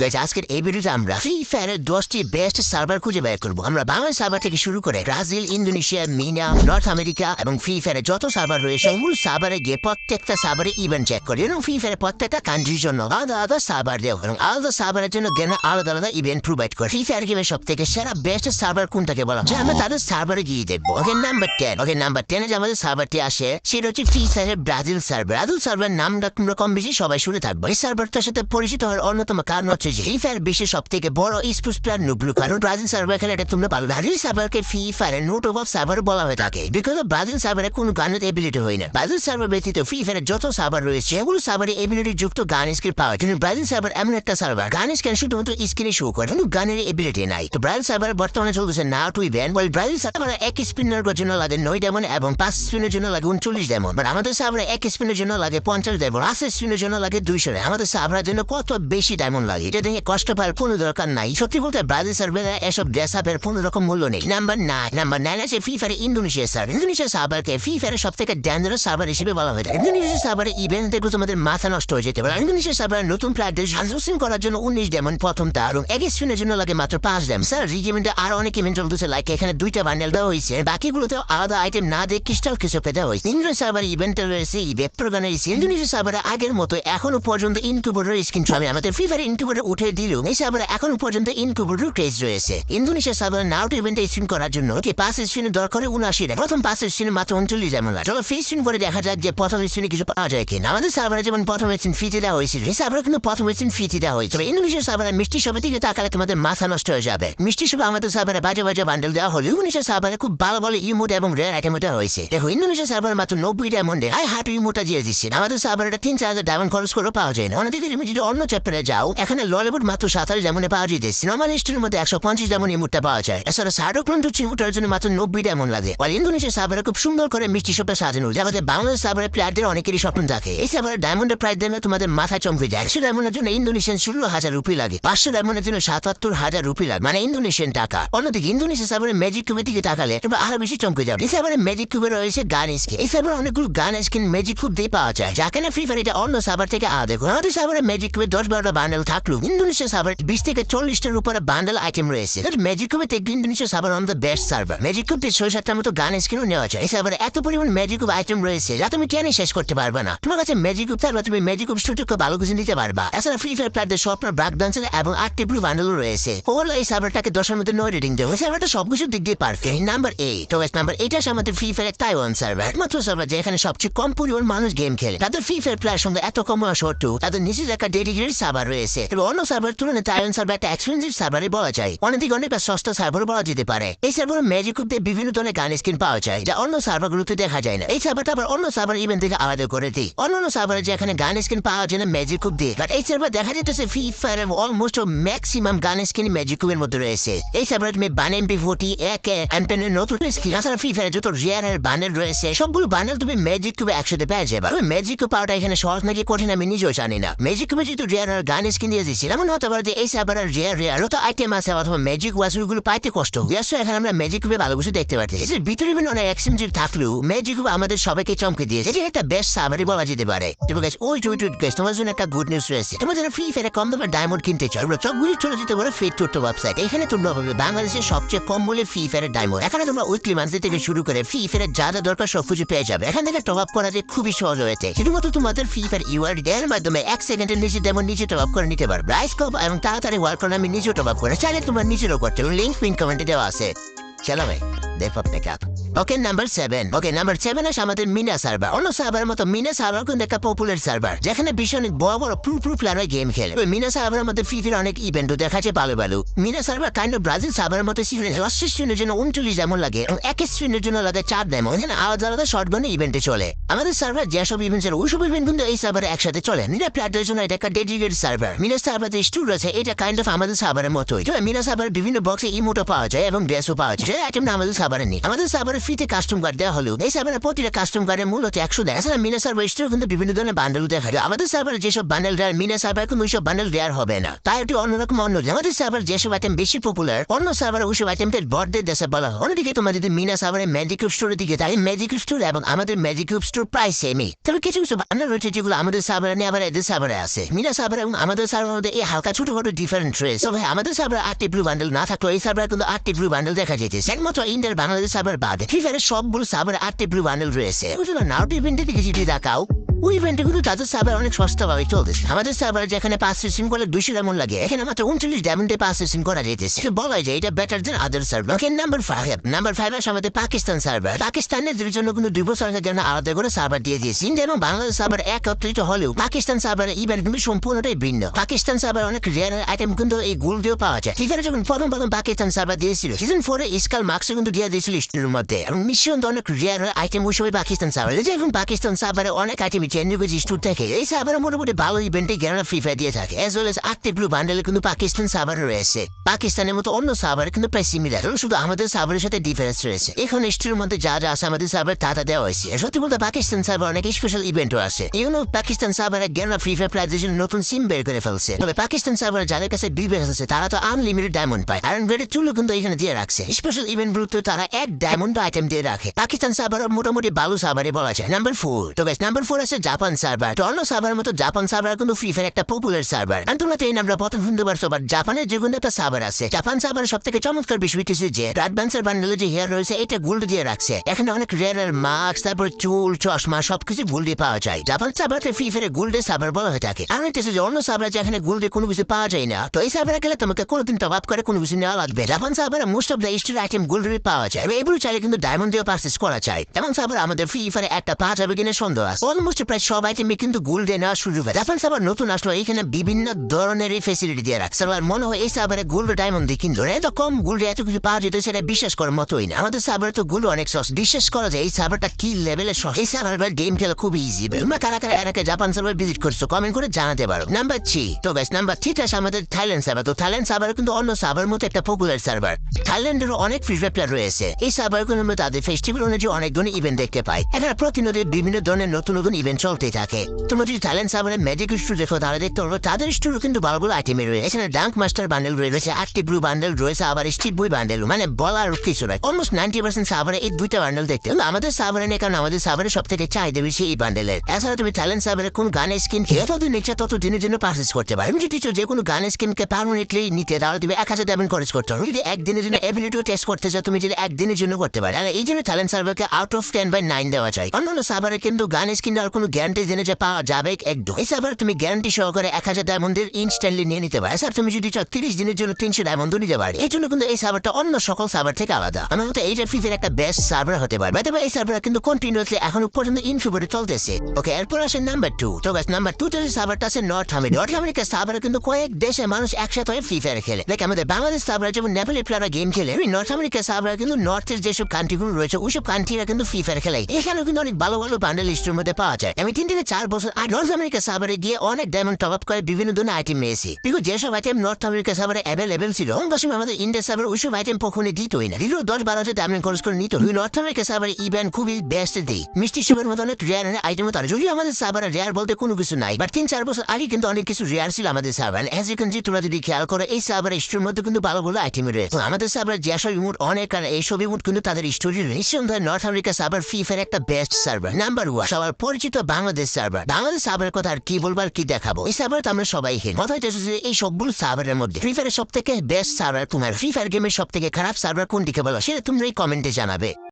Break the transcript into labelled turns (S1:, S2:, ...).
S1: Guys আজকের এই ভিডিওতে আমরা ফ্রি ফায়ারের দশটি বেস্ট সার্ভার খুঁজে বের করব। আমরা বাংলা সার্ভার থেকে শুরু করে Brazil, Indonesia, MENA North America এবং ফ্রি ফায়ারের যত সার্ভার রয়েছে, মূল সার্ভারে গিয়ে প্রত্যেকটা সার্ভারে ইভেন্ট চেক করি এবং ফ্রি ফায়ারের প্রত্যেকটা কান্ট্রির জন্য আলাদা আলাদা সার্ভার দেওয়া এবং আলাদা সার্ভারের জন্য জ্ঞান আলাদা আলাদা ইভেন্ট প্রোভাইড করে। ফ্রি ফায়ার গেমের সব থেকে সেরা বেস্ট সার্ভার কোনটাকে বলা হয়? আমরা তাদের সার্ভারে গিয়ে দেখব। Okay number ten okay number টেনে যে আমাদের সার্ভারটি আসে, সেটা হচ্ছে ফ্রি ফায়ারের ব্রাজিল সার্ভার ব্রাজিল সার্ভার নামটা কম বেশি সবাই শুনে থাকব। এই সার্ভারটার সাথে পরিচিত হওয়ার অন্যতম কারণ ফায়ার বিশ্বের সব থেকে বড় স্পোর্টস প্লেয়ার নুবলু কারণ ব্রাজিল সার্ভার খেলে এটা তোমরা পারো ব্রাজিল সার্ভারকে ফ্রি ফায়ারের নোট অফ সার্ভার বলা হয়ে থাকে। বিকজ ব্রাজিল সার্ভারে কোনো গানের এবিলিটি হয় না। ব্রাজিল সার্ভার ব্যতীত ফ্রি ফায়ারের যত সার্ভার রয়েছে এগুলো সার্ভারে এবিলিটি যুক্ত গান স্কিল পাওয়া। কিন্তু ব্রাজিল সার্ভার এমন একটা সার্ভার গান স্ক্যান শুধুমাত্র স্ক্রিনে শো করে, কিন্তু গানের এবিলিটি নাই। তো ব্রাজিল সার্ভার বর্তমানে চলতেছে না টু ইভেন্ট ওই ব্রাজিল সার্ভার এক স্পিনার জন্য লাগে নয় ডেমন এবং পাঁচ স্পিনের জন্য লাগে উনচল্লিশ ডেমন বাট আমাদের সার্ভারে এক স্পিনের জন্য লাগে পঞ্চাশ ডেমন আশি স্পিনের জন্য লাগে দুইশো আমাদের সার্ভারের জন্য কত বেশি ডায়মন্ড লাগে? এটা দেখে কষ্ট পাওয়ার কোনো দরকার নাই। সত্যি বলতে ব্রাজিল সার্ভারে এসব ড্রেস আপের কোনো রকম মূল্য নেই। নাম্বার নাইন নাম্বার নাইন আছে free fire Indonesia server Indonesia সার্ভারকে free ফায়ারের সব থেকে ডেঞ্জারাস সার্ভার হিসেবে বলা হয় ইন্দোনেশিয়া সার্ভারে ইভেন্ট দেখলে তোমাদের মাথা নষ্ট হয়ে যেতে পারে। ইন্দোনেশিয়া সার্ভারের নতুন প্লেয়ারদের করার জন্য উনিশ ডেমন প্রথম তা এবং এক স্পিনের জন্য লাগে মাত্র পাঁচ ডেম স্যার রিগেমেন্টে আরও অনেক ইভেন্ট চলতেছে। লাইক এখানে দুইটা বান্ডেল দেওয়া হয়েছে। বাকিগুলোতে আলাদা আইটেম না দিয়ে ক্রিস্টাল কিছু দেওয়া হয়েছে ইন্দ্রিয়া সার্ভার ইভেন্টে রয়েছে ইভেন্ট প্রদানের ইন্দোনেশিয়া সার্ভারে আগের মতো এখনও পর্যন্ত ইনকিউবেটর স্ক্রিন আমি আমাদের ফ্রি ফায়ার ইনকিউবেটর উঠে দিলেও সার্ভারে এখনও পর্যন্ত ইনকিউবেটর ক্রেজ রয়েছে। ইন্দোনেশিয়া সার্ভারে নাউট ইভেন্টে স্ক্রিন করার জন্য কি পাঁচ স্ক্রিনে দরকার উনআশি প্রথম পাঁচ স্ক্রিনে মাত্র উনচল্লিশ যেমন চলো ফ্রি স্ক্রিন করে দেখা যাক যে প্রথম স্ক্রিনে কিছু পাওয়া যায় কিনা। আমাদের সার্ভারে যেমন প্রথম স্ক্রিন ফিতে দেওয়া হয়েছিল, এই সার্ভারে কিন্তু প্রথম স্ক্রিন ফিতে দেওয়া হয়েছে তবে ইন্দোনেশিয়া সার্ভারে মিষ্টি সবের দিকে তাকালে তোমাদের মাথা নষ্ট হয়ে যাবে। মিষ্টি সবে আমাদের সার্ভারে বাজে বাজে বান্ডেল দেওয়া হলো ইন্দোনেশিয়া সার্ভারে খুব ভালো ভালো ইমোট এবং রেয়ার আইটেম হয়েছে। দেখো ইন্দোনেশিয়া সার্ভারে মাত্র নব্বই ডায়মন্ডে আই হাট ইমোটা দিয়ে দিচ্ছে আমাদের সার্ভারে তিন চার হাজার ডায়মন্ড খরচ করে পাওয়া যায় না। অন্যদিকে তুমি যদি অন্য চ্যাপ্টারে যাও, এখানে ললিউড মাত্র সাতাশ ডায়মন্ডে পাওয়া যেতেছে সিনেমা হিস্ট্রির মধ্যে একশো পঞ্চাশ ডায়মন্ড ইমোটটা পাওয়া যায়। এছাড়া সার্ডোক্রন্ট হচ্ছে ইমোটার জন্য মাত্র নব্বই ডায়মন্ড লাগে। আর ইন্দোনেশিয়া সার্ভারে খুব সুন্দর করে মিষ্টি সবটা সাজানো। যা আমাদের বাংলাদেশ সার্ভারে প্লেয়ারদের অনেকেরই স্বপ্ন থাকে এই সার্ভারে ডায়মন্ডের প্রাইস দেবে তোমাদের মাথা চমকে যায়। একশো ডায়মন্ডের জন্য ইন্দোনেশিয়ান ষোলো হাজার রুপি লাগে। পাঁচশো ডায়মন্ডের জন্য সাতাত্তর হাজার রুপি লাগে। মানে ইন্দোনেশিয়ান টাকা। অন্যদিকে ইন্দোনেশিয়া সার্ভারে ম্যাজিক কিউবের দিকে তাকালে তোমরা আরও বেশি চমকে যাবে। এই সার্ভারে ম্যাজিক কিউবে রয়েছে গান স্কিন। এই সার্ভারে অনেকগুলো গান স্কিন ম্যাজিক কিউব দিয়ে পাওয়া যায়। যাকে না ফ্রি ফায়ার এটা অন্য সার্ভার থেকে আলাদা। আমাদের সার্ভারে ম্যাজিক কিউবে দশ বারোটা বান্ডেল থাকলেও ইন্দোনেশিয়া সার্ভার বিশ থেকে চল্লিশটার উপরে বান্ডেল আইটেম রয়েছে। ম্যাজিক কিউবে থেকে Indonesia on the best server magic cube ছয় সাতটার মতো গান স্কিনও নেওয়া যায়। এই সার্ভারে এত পরিমাণ ম্যাজিক কিউব আইটেম রয়েছে যা তুমি কেন শেষ করতে পারবে না। তোমার কাছে ম্যাজিক কিউব থাকবে তুমি ম্যাজিক কিউব স্টুডিও ভালো কিছু নিতে পারবা। এছাড়া ফ্রি ফায়ার প্লেয়ারদের স্বপ্ন ব্রাক ডান্সের এবং আটটি ব্লু বান্ডেলও রয়েছে। ওভারঅল এই সার্ভারটাকে দশের মধ্যে নয় রেটিং দেবো। সার্ভারটা সবকিছু দিক দিয়ে পারফেক্ট নাম্বার এইট তো নাম্বার এইট আমাদের ফ্রি ফায়ার তাইওয়ান সার্ভার একমাত্র সার্ভার যেখানে সবচেয়ে কম পরিমাণ মানুষ গেম খেলে। তাদের ফ্রি ফায়ার সঙ্গে এত কম সত্ত্বেও তাদের নিজের একটা ডেডিকেটেড সার্ভার রয়েছে। এবং অন্য সার্ভার তুলনায় তাইওয়ান সার্ভার একটা এক্সপেন্সিভ সার্ভারই বলা যায়। অনেকদিকে অনেকটা সস্তা সার্ভার বলা যেতে পারে। এই সার্ভার ম্যাজিক দিয়ে বিভিন্ন ধরনের গান স্কিন পাওয়া যায়, যা অন্য সার্ভারগুলোতে দেখা যায় না। এই সার্ভারটা আবার অন্য সার্ভার ইভেন্ট থেকে আলাদা করে দিই অন্য সার্ভারে যেখানে গান স্কিন পাওয়া যায় না ম্যাজিক কুপ দিয়ে। বাট এই সার্ভার দেখা যেতেছে free fire almost maximum gun skin magic কুপের মধ্যে রয়েছে। এই সার্ভারে তুমি বান এমপি ফোর্টি এক এমপেনের নতুন স্কিন তাছাড়া ফ্রি ফায়ার যত রিয়ার বান্ডেল রয়েছে, সবগুলো বান্ডেল তুমি ম্যাজিক কুপে একসাথে পেয়ে যাবে। ম্যাজিক কুপ পাওয়াটা এখানে সহজ নাকি কঠিন আমি নিজেও জানি না। ম্যাজিক কুপে যেহেতু রিয়ার গান স্কিন দিয়ে দিচ্ছি এমন হতে পারে যে এই সার্ভারের রিয়ার রিয়ার তো আইটেম আছে, অথবা ম্যাজিক ওয়াসগুলো পাইতে কষ্ট। ইয়াস এখানে আমরা ম্যাজিক কুপে ভালো কিছু দেখতে পাচ্ছি এর ভিতরে বিভিন্ন অনেক এক্সচেঞ্জ থাকলেও ম্যাজিক আমাদের সবাইকে চমকে দিয়েছে। এটা একটা বেস্ট সার্ভারই বলা যেতে পারে তুমি গাছ ওই টুই টুইট গাছ তোমার জন্য একটা গুড নিউজ রয়েছে তোমার জন্য ফ্রি ফায়ারে কম দামে ডায়মন্ড কিনতে চাও। আমরা সবগুলি চলে যেতে পারো ফেট টুটো ওয়েবসাইট এখানে তোমরা পাবে বাংলাদেশের সবচেয়ে কম মূল্যে ফ্রি ফায়ারের ডায়মন্ড এখানে তোমরা উইকলি মান্থলি থেকে শুরু করে ফ্রি ফায়ারের যা যা দরকার সব কিছু পেয়ে যাবে। এখান থেকে টপ আপ করা যে খুবই সহজ হয়েছে। শুধুমাত্র তোমাদের ফ্রি ফায়ার ইউআর এর মাধ্যমে এক সেকেন্ডের নিচে ডায়মন্ড নিচে টপ আপ করে নিতে পারবে। ব্রাইস কপ এবং তাড়াতাড়ি ওয়ার্ক করলে আমি নিজেও টপ আপ করে, চাইলে তোমার নিজেরও করতে লিঙ্ক পিন কমেন্টে দেওয়া আছে। চলো ভাই দেখ up okay number seven okay number seven আছে আমাদের মিনা সার্ভার অন্য সার্ভারের মতো মিনা সার্ভার কিন্তু একটা পপুলার সার্ভার যেখানে ভীষণ বড় বড় প্রু প্রু প্লেয়াররা গেম খেলে মিনা সার্ভারের মধ্যে ফিফির অনেক ইভেন্টও দেখাচ্ছে ভালো ভালো MENA server kind of Brazil সার্ভারের মতো সিজনে স্ট্রিনের জন্য উনচল্লিশ যেমন লাগে এবং এক স্ট্রিনের জন্য লাগে চার দেয় এখানে আলাদা আলাদা শর্ট গানে ইভেন্টে চলে। আমাদের সার্ভার যেসব ইভেন্ট চলে ওইসব ইভেন্ট কিন্তু এই সার্ভারে একসাথে চলে। মিনা প্লেয়ারদের জন্য এটা একটা ডেডিকেটেড সার্ভার মিনা সার্ভার যে স্টুড আছে, এটা কাইন্ড অফ আমাদের সার্ভারের মতোই। মিনা সার্ভার বিভিন্ন বক্সে ইমোটো পাওয়া যায় এবং ড্রেসও পাওয়া যায়। আমাদের সার্ভারে নেই। আমাদের সার্ভারে ফ্রিতে কাস্টম কার্ড দেওয়া হলেও এই সার্ভারে প্রতিটা কাস্টম কার্ডের মূলত একশো দেয়। এছাড়া মিনা সার্ভার স্টোর কিন্তু বিভিন্ন ধরনের বান্ডেল দেখা যায় আমাদের সার্ভারে যেসব বান্ডেল দেয়, মিনা সার্ভার কিন্তু ওইসব বান্ডেল দেওয়ার হবে না। তাই একটু অন্যরকম অন্য আমাদের সার্ভার যেসব আইটেম বেশি পপুলার অন্য সার্ভারে ওইসব আইটেমদের বড়দের দেশে বলা হয়। অন্যদিকে তোমার যদি মিনা সার্ভারে ম্যাজিক স্টোরের দিকে তাই ম্যাজিক স্টোর এবং আমাদের ম্যাজিক স্টোর প্রায় সেমই তবে কিছু কিছু বান্ডেল রয়েছে যেগুলো আমাদের সার্ভারে নিয়ে আবার এদের সার্ভারে আছে। মিনা সার্ভার এবং আমাদের সার্ভারের মধ্যে এই হালকা ছোটখাটো ডিফারেন্ট রয়েছে। তবে আমাদের সার্ভারে আটটি ব্লু বান্ডেল না থাকলেও এই সার্ভারে কিন্তু আটটি ব্লু বান্ডেল দেখা যেতেছে একমাত্র ইন্ডিয়ার বাংলাদেশ সার্ভার বাদে ফিফারের সবগুলো সার্ভারে আটটি ব্লু বান্ডেল রয়েছে। বুঝলো নাও ইভেন্টের দিকে যদি দেখাও ওই ইভেন্টে কিন্তু তাদের সার্ভার অনেক সস্তা ভাবে চলতেছে। আমাদের সার্ভার যেখানে পাঁচ সেশন করলে দুইশো ডায়মন্ড লাগে, এখানে মাত্র উনচল্লিশ ডায়মন্ডে পাঁচ সেশন করা যেতেছে। বলা যায় এটা better than other server number five number five আছে আমাদের পাকিস্তান সার্ভার পাকিস্তানের জন্য কিন্তু দুই বছর আগে যেন আলাদা করে সার্ভার দিয়ে দিয়েছে। ইন্ডিয়া বাংলাদেশ সার্ভার একত্রিত হলেও পাকিস্তান সার্ভারের ইভেন্ট কিন্তু সম্পূর্ণটাই ভিন্ন। পাকিস্তান সার্ভার অনেক রেয়ার আইটেম কিন্তু এই গোল দিয়েও পাওয়া যায়। সেখানে যখন প্রথম প্রথম পাকিস্তান সার্ভার দিয়েছিল সিজন ফোরে স্কাল মার্কস কিন্তু দিয়ে দিয়েছিল স্টোরের মধ্যে। এবং মিশন অনেক রেয়ার আইটেম সময় পাকিস্তান সার্ভার এখন পাকিস্তান সার্ভারে অনেক আইটেম চেঞ্জ করেছে স্টোর থেকে এই সার্ভারে মোটামুটি ভালো ইভেন্টে গেরা ফ্রি ফায়ার দিয়ে থাকে এজ ওয়েল এস আটটি ব্লু বান্ডেলে কিন্তু পাকিস্তান সার্ভার রয়েছে। পাকিস্তানের মতো অন্য সার্ভার কিন্তু প্রায় সিমিলার শুধু আমাদের সার্ভারের সাথে ডিফারেন্স রয়েছে। এখন স্টোরের মধ্যে যা যা আছে আমাদের সার্ভার তা তা দেওয়া হয়েছে। সত্যি বলতে পাকিস্তান সার্ভার অনেক স্পেশাল ইভেন্টও আছে। ইউনো পাকিস্তান সার্ভারে গেরা ফ্রি ফায়ার প্রাইজের জন্য নতুন সিম বের করে ফেলছে। তবে পাকিস্তান সার্ভার যাদের কাছে বিবেস আছে, তারা তো আনলিমিটেড ডায়মন্ড পায়। আয়রন গ্রেডের চুলো কিন্তু এখানে দিয়ে রাখছে। স্পেশাল ইভেন্ট গুলোতে তারা এক ডায়মন্ড আইটেম দিয়ে রাখে। পাকিস্তান সার্ভার মোটামুটি ভালো সার্ভারে বলা যায়। নাম্বার ফোর তো নাম্বার ফোর আছে জাপান সার্ভার অন্য সার্ভার মতো জাপান সার্ভার কিন্তু ফ্রি ফায়ার একটা পপুলার সার্ভার আর তোমরা তো এই নামটা প্রথম শুনতে পারছ বাট জাপানের যে কোনো একটা সার্ভার আছে। জাপান সার্ভার সব থেকে চমৎকার বিষয় হচ্ছে যে অ্যাডভান্সের বান্ডেলে যে হেয়ার রয়েছে, এটা গোল্ড দিয়ে রাখছে। এখানে অনেক রেয়ার মাস্ক তারপর চুল, চশমা, সবকিছু গোল্ড দিয়ে পাওয়া যায়। জাপান সার্ভারকে ফ্রি ফায়ারে গোল্ডের সার্ভার বলা হয়ে থাকে। আর হচ্ছে যে, অন্য সার্ভার যেখানে গোল্ডে কোনো কিছু পাওয়া যায় না, তো এই সার্ভারে গেলে তোমাকে কোনোদিন টপ আপ করে কোনো কিছু নেওয়া লাগবে। জাপান সার্ভারে most of the store item gold পাওয়া যায়। এগুলো চাইলে কিন্তু ডায়মন্ড দিয়ে পারচেস করা যায়। যেমন সার্ভার আমাদের ফ্রি ফায়ারে একটা পাওয়া যাবে কিনা সন্দেহ আছে। অলমোস্ট প্রায় সব আইটেমে কিন্তু গোল্ড দিয়ে নেওয়া শুরু হয় জাপান সার্ভার নতুন আসলো এখানে বিভিন্ন ধরনের ফেসিলিটি দিয়ে রাখছে। সার্ভার মনে হয় এই সার্ভারে গোল্ড ডায়মন্ড দিয়ে কিন্তু এত কম গোল্ড এত কিছু পাওয়া যেত, সেটা বিশ্বাস করার মতোই না। আমাদের সার্ভারে তো গোল্ড অনেক সস বিশ্বাস করা যায়, এই সার্ভারটা কি লেভেলের সস এই সার্ভার গেম খেলা খুব ইজি তোমরা কারা কারা আগে জাপান সার্ভার ভিজিট করছ কমেন্ট করে জানাতে পারো। নাম্বার থ্রি তো বেশ নাম্বার থ্রিটা আমাদের থাইল্যান্ড সার্ভার তো থাইল্যান্ড সার্ভার কিন্তু অন্য সার্ভার মতো একটা পপুলার সার্ভার থাইল্যান্ডেরও অনেক ফ্রি প্লেয়ার রয়েছে। এই সার্ভারগুলোর মধ্যে তাদের ফেস্টিভ্যাল অনুযায়ী অনেক ধরনের ইভেন্ট দেখতে পাই। এখানে প্রতিনিয়ত বিভিন্ন ধরনের নতুন নতুন ইভেন্ট চলতে থাকে। তোমরা যদি থাইল্যান্ড সার্ভারের ম্যাজিক স্টোর দেখো, তাহলে দেখতে পারব তাদের স্টোরও কিন্তু ভালোগুলো আইটেমে রয়েছে। এখানে ডাঙ্ক মাস্টার বান্ডেল রয়েছে আটটি ব্লু বান্ডেল রয়েছে, আবার স্ট্রিট বই বান্ডেল মানে বলার কিছু নয়। অলমোস্ট নাইনটি পার্সেন্ট সার্ভারে এই দুইটা বান্ডেল দেখতে কিন্তু আমাদের সার্ভারে নেই, কারণ আমাদের সার্ভারে সব থেকে চাহিদা বেশি এই বান্ডেলের এছাড়া তুমি থাইল্যান্ড সার্ভারে কোন গানের স্কিন যতদিন ইচ্ছা তত দিনের জন্য পারচেস করতে পারো। তুমি যদি যে কোনো গানের স্কিনকে পারমানেন্টলি নিতে, তাহলে তুমি এক হাজার ডায়মন্ড খরচ করতে হবে যদি একদিনের জন্য এবিলিটিও টেস্ট করতে চাও, তুমি যদি একদিনের জন্য করতে পারো। এই জন্য Thailand সার্ভারকে out of ten by nine দেওয়া যায়। অন্যান্য সার্ভারে কিন্তু গান স্কিন আর কোনো গ্যারান্টি জেনে যে পাওয়া যাবে একদম। এই সার্ভার তুমি গ্যারান্টি সহকারে এক হাজার ডায়মন্ডের ইনস্ট্যান্টলি নিয়ে নিতে পারো। স্যার তুমি যদি চাও তিরিশ দিনের জন্য তিনশো ডায়মন্ড নিতে পারো। এই জন্য কিন্তু এই সার্ভারটা অন্য সকল সার্ভার থেকে আলাদা। আমার মতো এইটা ফিফের একটা বেস্ট সার্ভার হতে পারে। তবে এই সার্ভার কিন্তু কন্টিনিউসলি এখনও পর্যন্ত ইনফিউবরে চলতেছে। ওকে এরপর আসে নাম্বার টু তো ব্যাস নাম্বার টু যে সার্ভারটা আছে নর্থ আমেরিকা নর্থ আমেরিকা সার্ভারে কিন্তু কয়েক দেশে মানুষ একসাথে হয়ে ফ্রি ফায়ার খেলে। লাইক আমাদের বাংলাদেশ সার্ভারে যেমন নেপালি প্লেয়াররা গেম খেলে, ওই নর্থ আমেরিকা সার্ভারে কিন্তু নর্থের যেসব কান্ট্রিগুলো রয়েছে, ওইসব কান্ট্রিরা কিন্তু ফ্রি ফায়ার খেলে। এখানে কিন্তু অনেক ভালো ভালো বান্ডেল লিস্টের মধ্যে পাওয়া যায়। আমি তিন থেকে চার বছর আর নর্থ আমেরিকা সার্ভারে গিয়ে অনেক ডায়মন্ড টপ আপ করে বিভিন্ন ধরনের আইটেম পেয়েছি কিন্তু যেসব আইটেম নর্থ আমেরিকা সার্ভারে অ্যাভেলেবেল ছিল অঙ্গসম আমাদের ইন্ডিয়া সার্ভার ওইসব আইটেম কখনো দিতই না। দিলেও দশ বারো হাজার ডায়মন্ড খরচ করে নিত। ওই নর্থ আমেরিকা সার্ভারে ইভেন্ট খুবই বেস্ট দিই। মিষ্টি সুপের মতো অনেক রেয়ার আইটেম তারা। যদিও আমাদের সার্ভারে রেয়ার বলতে কোনো কিছু নাই বাট তিন চার বছর আগে কিন্তু অনেক কিছু রেয়ার ছিল আমাদের সার্ভার অ্যাজ ইউ জি তোমরা যদি খেয়াল করো, এই সার্ভার স্টোর মধ্যে কিন্তু ভালো ভালো আইটেম রয়েছে। আমাদের সার্ভার যেসব ইমোট অনেক আর এইসব ইমোট কিন্তু তাদের স্টোরি নিঃসন্দেহে নর্থ আমেরিকা সার্ভার ফিফার একটা বেস্ট সার্ভার নাম্বার ওয়ান সবার পরিচিত বাংলাদেশ সার্ভার বাংলাদেশ সার্ভারের কথা আর কি বলব আর কি দেখাবো? এই সার্ভার তো আমরা সবাই হেন। কথা হচ্ছে যে এই সবগুলো সার্ভারের মধ্যে ফ্রি ফায়ারের সব থেকে বেস্ট সার্ভার তোমার। ফ্রি ফায়ার গেমের সব থেকে খারাপ সার্ভার কোনটিকে বলো? সেটা তোমরা এই কমেন্টে জানাবে।